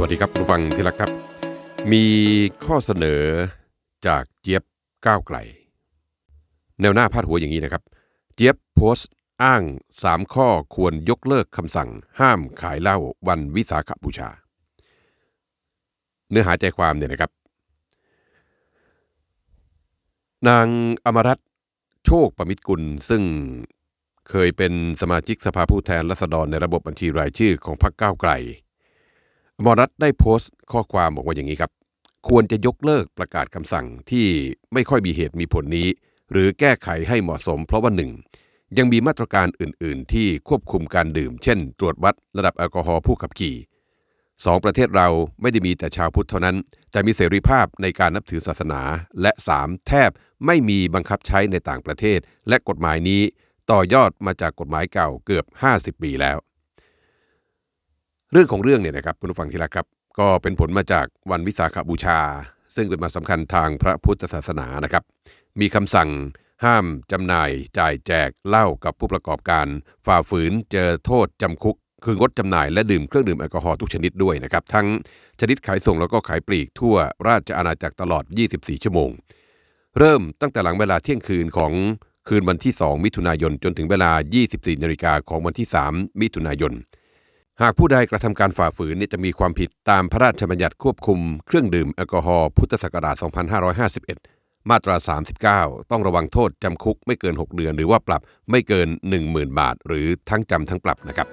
วัสดีครับคุณฟังที่รักครับ มีข้อเสนอจากเจี๊ยบก้าวไกล แนวหน้าพาดหัวอย่างนี้นะครับ เจี๊ยบโพสต์อ้าง 3 ข้อควรยกเลิกคำสั่ง ห้ามขายเหล้าวันวิสาขบูชา เนื้อหาใจความเนี่ยนะครับ นางอมรัตโชคประมิตรกุลซึ่งเคยเป็นสมาชิกสภาผู้แทนราษฎรในระบบบัญชีรายชื่อของพรรคก้าวไกล มรรัตได้โพสต์ข้อความบอกว่าอย่างนี้ครับ ควรจะยกเลิกประกาศคำสั่งที่ไม่ค่อยมีเหตุมีผลนี้ หรือแก้ไขให้เหมาะสม เพราะว่าหนึ่งยังมีมาตรการอื่น ๆ ที่ควบคุมการดื่ม เช่น ตรวจวัดระดับแอลกอฮอล์ผู้ขับขี่สองประเทศเราไม่ได้มีแต่ชาวพุทธเท่านั้นจะมีเสรีภาพในการนับถือศาสนา และสามแทบไม่มีบังคับใช้ในต่างประเทศ และกฎหมายนี้ ต่อยอดมาจากกฎหมายเก่าเกือบ 50 ปีแล้ว เรื่องของเรื่องเนี่ยนะครับคุณผู้ฟังที่รักครับ ก็เป็นผลมาจากวันวิสาขบูชา ซึ่งเป็นวันสำคัญทางพระพุทธศาสนานะครับ มีคำสั่งห้ามจำหน่าย จ่ายแจกเหล้ากับผู้ประกอบการ ฝ่าฝืนเจอโทษจำคุก คืองดจำหน่ายและดื่มเครื่องดื่มแอลกอฮอล์ทุกชนิดด้วยนะครับ ทั้งชนิดขายส่งแล้วก็ขายปลีกทั่วราชอาณาจักรตลอด 24 ชั่วโมง เริ่มตั้งแต่หลังเวลาเที่ยงคืนของคืนวันที่ 2 มิถุนายนจนถึงเวลา 24 นาฬิกาของวันที่ 3 มิถุนายน หากผู้ใดกระทำการฝ่าฝืนนี่จะมีความผิดตามพระราชบัญญัติควบคุมเครื่องดื่มแอลกอฮอล์พุทธศักราช 2551 มาตรา 39 ต้องระวังโทษจำคุกไม่เกิน 6 เดือน หรือว่าปรับไม่เกิน 10,000 บาท หรือทั้งจำทั้งปรับนะครับ